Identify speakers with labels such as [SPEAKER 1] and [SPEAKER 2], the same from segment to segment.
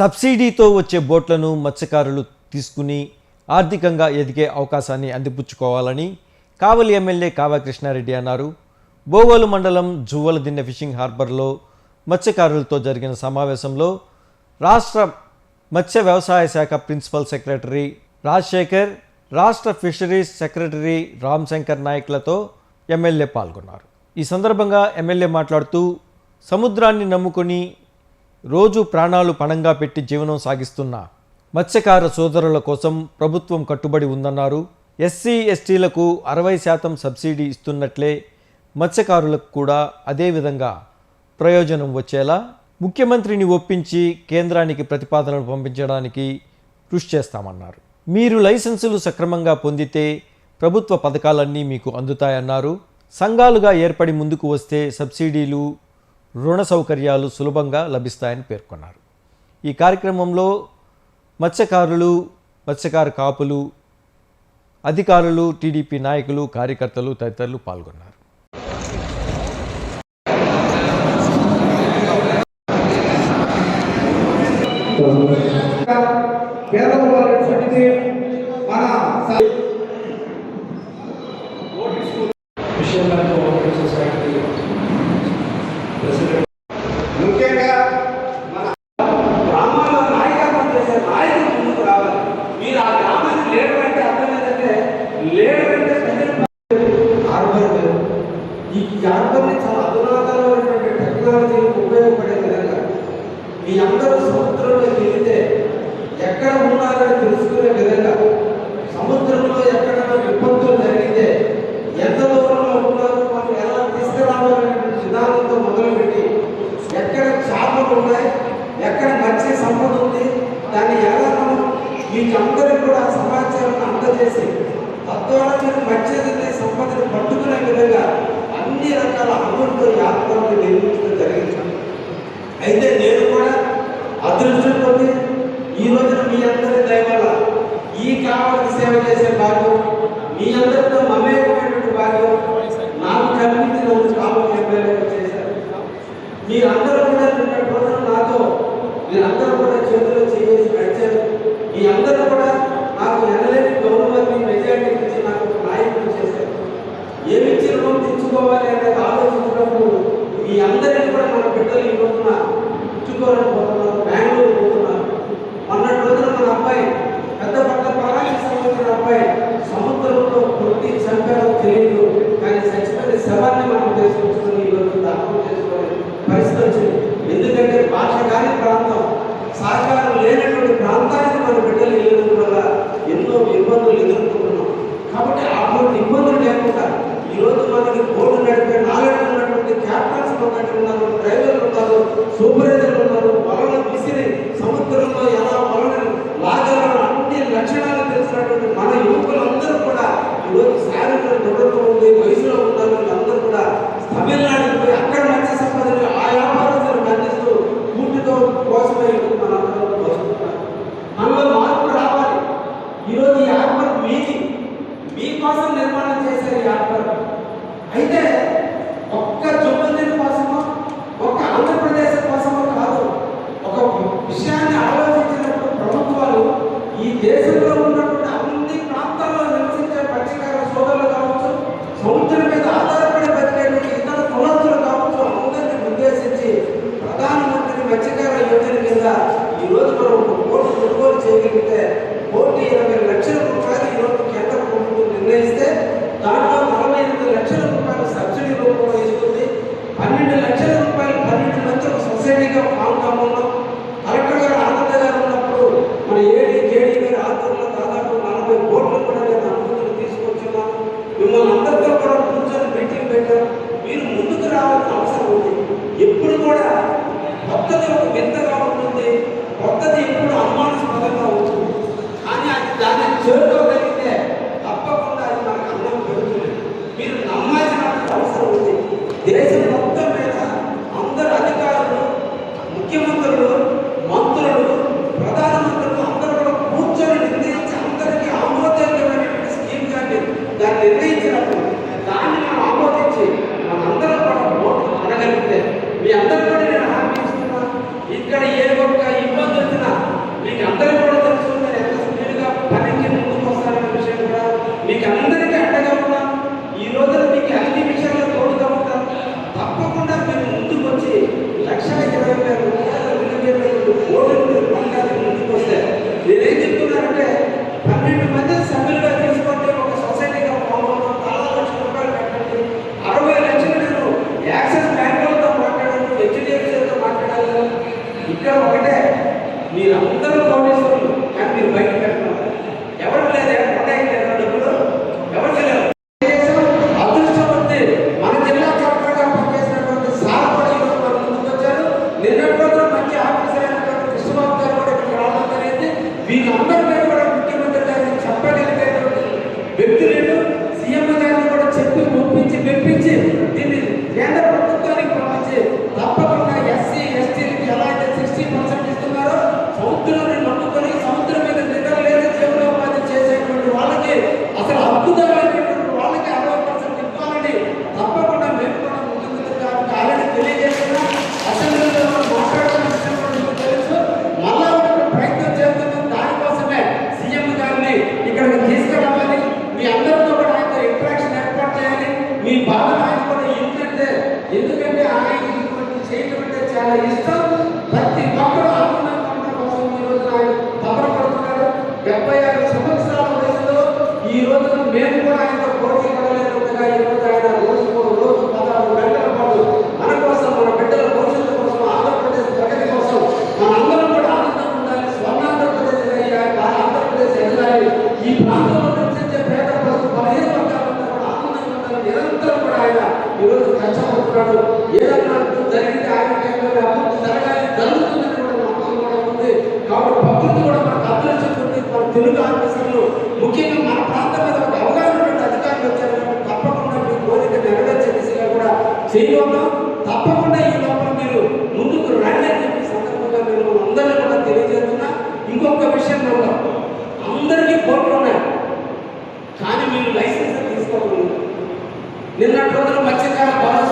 [SPEAKER 1] సబ్సిడీతో వచ్చే బోట్లను మత్స్యకారులు తీసుకుని ఆర్థికంగా ఎదిగే అవకాశాన్ని అందిపుచ్చుకోవాలని కావలి ఎమ్మెల్యే కావా కృష్ణారెడ్డి అన్నారు. బోగోలు మండలం జువ్వలదిన్నె ఫిషింగ్ హార్బర్లో మత్స్యకారులతో జరిగిన సమావేశంలో రాష్ట్ర మత్స్య వ్యవసాయ శాఖ ప్రిన్సిపల్ సెక్రటరీ రాజశేఖర్ రాష్ట్ర ఫిషరీస్ సెక్రటరీ రామ్ శంకర్ నాయక్లతో ఎమ్మెల్యే పాల్గొన్నారు. ఈ సందర్భంగా ఎమ్మెల్యే మాట్లాడుతూ సముద్రాన్ని నమ్ముకొని రోజు ప్రాణాలు పణంగా పెట్టి జీవనం సాగిస్తున్న మత్స్యకార సోదరుల కోసం ప్రభుత్వం కట్టుబడి ఉందన్నారు. ఎస్సీ ఎస్టీలకు అరవై శాతం సబ్సిడీ ఇస్తున్నట్లే మత్స్యకారులకు కూడా అదేవిధంగా ప్రయోజనం వచ్చేలా ముఖ్యమంత్రిని ఒప్పించి కేంద్రానికి ప్రతిపాదనలు పంపించడానికి కృషి చేస్తామన్నారు. మీరు లైసెన్సులు సక్రమంగా పొందితే ప్రభుత్వ పథకాలన్నీ మీకు అందుతాయన్నారు. సంఘాలుగా ఏర్పడి ముందుకు వస్తే సబ్సిడీలు రుణ సౌకర్యాలు సులభంగా లభిస్తాయని పేర్కొన్నారు. ఈ కార్యక్రమంలో మత్స్యకారులు మత్స్యకార కాపులు అధికారులు టీడీపీ నాయకులు కార్యకర్తలు తదితరులు పాల్గొన్నారు.
[SPEAKER 2] తద్వారా సంపదను పట్టుకునే విధంగా అన్ని రకాల అమలుతో యాత్రలను నిర్మించడం జరిగింది. అయితే నేను కూడా అదృష్టం పొంది ఈ రోజున మీ అందరి దయవల్ల ఈ కావాలని సేవ చేసే భాగ్యం మీ అందరితో మమేకమైనటువంటి భాగ్యం నాకు కల్పించినందుకు కావాలి ఎమ్మెల్యేగా చేశారు. మీరందరూ కూడా నిన్నటి రోజున నాతో మీరందరూ కూడా చేతిలో చేసి దేశంలో ఉన్నటువంటి అన్ని ప్రాంతాల్లో నివసించే సోదరులు కావచ్చు సముద్రం మీద ఆధారపడి బతికేటువంటి ఇతర కులస్తులు కావచ్చు అందరినీ ఉద్దేశించి ప్రధానమంత్రి మత్స్యకార యోజన కింద ఈ రోజు మనం ఒక కోటి కొనుగోలు చేయగలిగితే కోటి ఇరవై లక్షల రూపాయలు ఈ కేంద్ర ప్రభుత్వం నిర్ణయిస్తే దాంట్లో నలభై ఎనిమిది లక్షల రూపాయలు సబ్సిడీ రూపంలో ఇస్తుంది. పన్నెండు లక్షల రూపాయలు పన్నెండు మంది ఒక సొసైటీగా ఫామ్ ఇక్కడ వీళ్ళందరూ కూడా ముఖ్యమంత్రి గారిని చెప్పగలిగేటువంటి వ్యక్తులను సీఎం గారిని కూడా చెప్పి ఒప్పించి మెప్పించి ఈరోజు కష్టపడుతున్నాడు ఏదన్నా జరిగితే ఆయన టైంలో అభివృద్ధి జరగాలి జరుగుతుందని కూడా నమ్మకం కూడా ఉంది. కాబట్టి ప్రకృతి కూడా మనకు అదృష్టపడుతుంది మన తెలుగు ఆఫీసర్లు ముఖ్యంగా మన ప్రాంతం మీద ఒక అవగాహన అధికారులు వచ్చారు కాబట్టి తప్పకుండా మీ కోరిక నెరవేర్చే దిశగా కూడా చేయగలం తప్పకుండా ఈ లోపల మీరు ముందుకు రండి అని చెప్పి సందర్భంగా మీరు అందరినీ కూడా తెలియజేస్తున్నా. ఇంకొక విషయం కూడా అందరికీ కోట్లు నిన్నటి రోజున మత్స్యకార భరోసా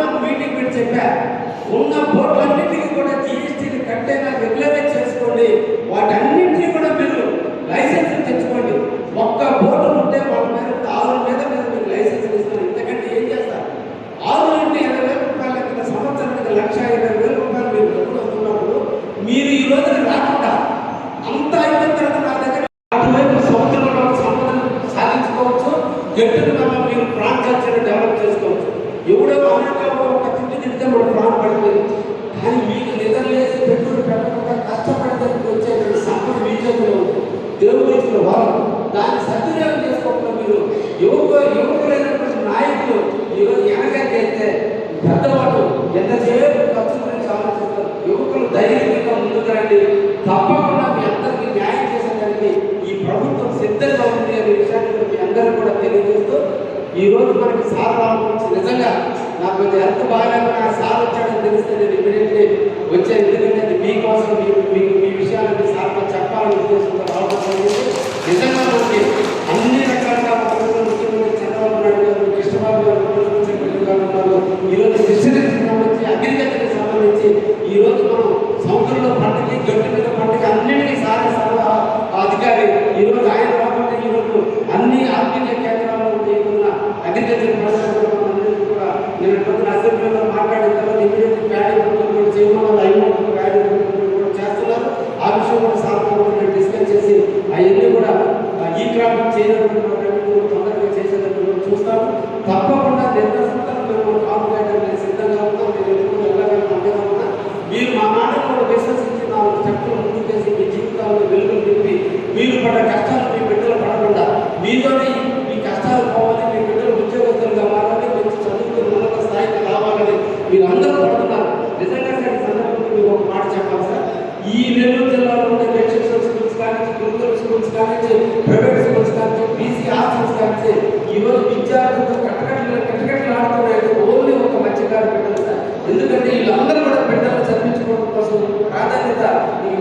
[SPEAKER 2] నాకు మీటింగ్ పెట్టి చెప్పా. ఉన్న బోట్లన్నింటినీ కూడా జీఎస్టీని కట్టైనా రెగ్యులరైజ్ చేసుకోండి. వాటన్నింటినీ కూడా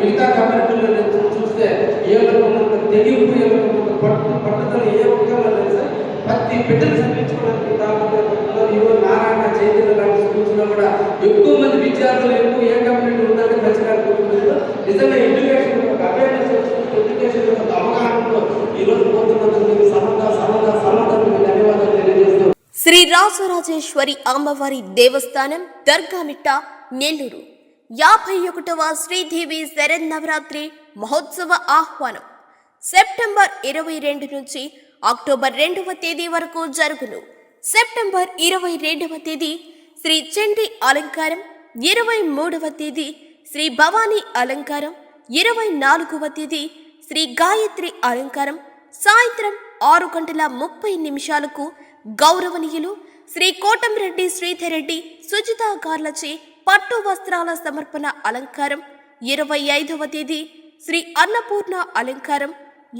[SPEAKER 2] మిగతా కమిటీలు చూస్తే ఏ రకమైన తెలియదు ఏ రకమైన పట్టుదల ఏ ఒక్కరు లేదు ప్రతి బిడ్డలు చదివించుకోవడానికి దాదాపు ఈరోజు నారాయణ చైతన్య లాంటి స్కూల్స్లో కూడా ఎక్కువ మంది విద్యార్థులు ఎక్కువ ఏ కమ్యూనిటీ ఉందని ప్రచారాలు నిజంగా ఎడ్యుకేషన్ ఒక అవేర్నెస్ ఎడ్యుకేషన్ ఒక అవగాహనలో ఈరోజు పోతున్నందుకు సమర్థ సమర్థ సమర్థకు ధన్యవాదాలు తెలియజేస్తూ
[SPEAKER 3] శ్రీ రాజరాజేశ్వరి అమ్మవారి దేవస్థానం దర్గామిట్ట నెల్లూరు. యాభై ఒకటవ శ్రీదేవి శరన్నవరాత్రి మహోత్సవ ఆహ్వానం. సెప్టెంబర్ ఇరవై రెండు నుంచి అక్టోబర్ రెండవ తేదీ వరకు జరుగును. సెప్టెంబర్ ఇరవై రెండవ తేదీ శ్రీ చండి అలంకారం ఇరవై మూడవ తేదీ శ్రీ భవానీ అలంకారం ఇరవై నాలుగవ తేదీ శ్రీ గాయత్రి అలంకారం. సాయంత్రం ఆరు గంటల ముప్పై నిమిషాలకు గౌరవనీయులు శ్రీ కోటంరెడ్డి శ్రీధర్ రెడ్డి సుజితా గార్లచే పట్టు వస్త్రాల సమర్పణ అలంకారం. ఇరవై ఐదవ తేదీ శ్రీ అన్నపూర్ణ అలంకారం.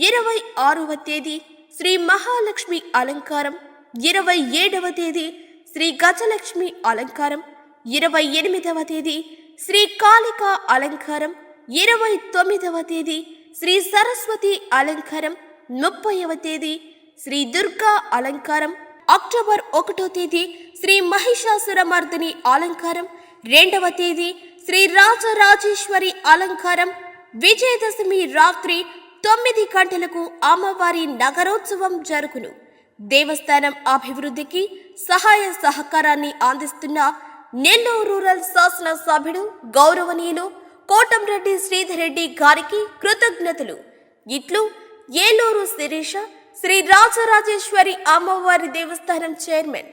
[SPEAKER 3] ఇరవై ఆరవ తేదీ శ్రీ మహాలక్ష్మి అలంకారం. ఇరవై ఏడవ తేదీ శ్రీ గజలక్ష్మి అలంకారం. ఇరవై ఎనిమిదవ తేదీ శ్రీ కాళిక అలంకారం. ఇరవై తొమ్మిదవ తేదీ శ్రీ సరస్వతి అలంకారం. ముప్పైవ తేదీ శ్రీ దుర్గా అలంకారం. అక్టోబర్ ఒకటో తేదీ శ్రీ మహిషాసురమర్దిని అలంకారం. రెండవ తేదీ శ్రీ రాజరాజేశ్వరి అలంకారం విజయదశమి రాత్రి తొమ్మిది గంటలకు అమ్మవారి నగరోత్సవం జరుగును. దేవస్థానం అభివృద్ధికి సహాయ సహకారాన్ని అందిస్తున్న నెల్లూరు రూరల్ శాసనసభ్యుడు గౌరవనీయులు కోటంరెడ్డి శ్రీధర్ రెడ్డి గారికి కృతజ్ఞతలు. ఇట్లు ఏలూరు శిరీష శ్రీ రాజరాజేశ్వరి అమ్మవారి దేవస్థానం చైర్మన్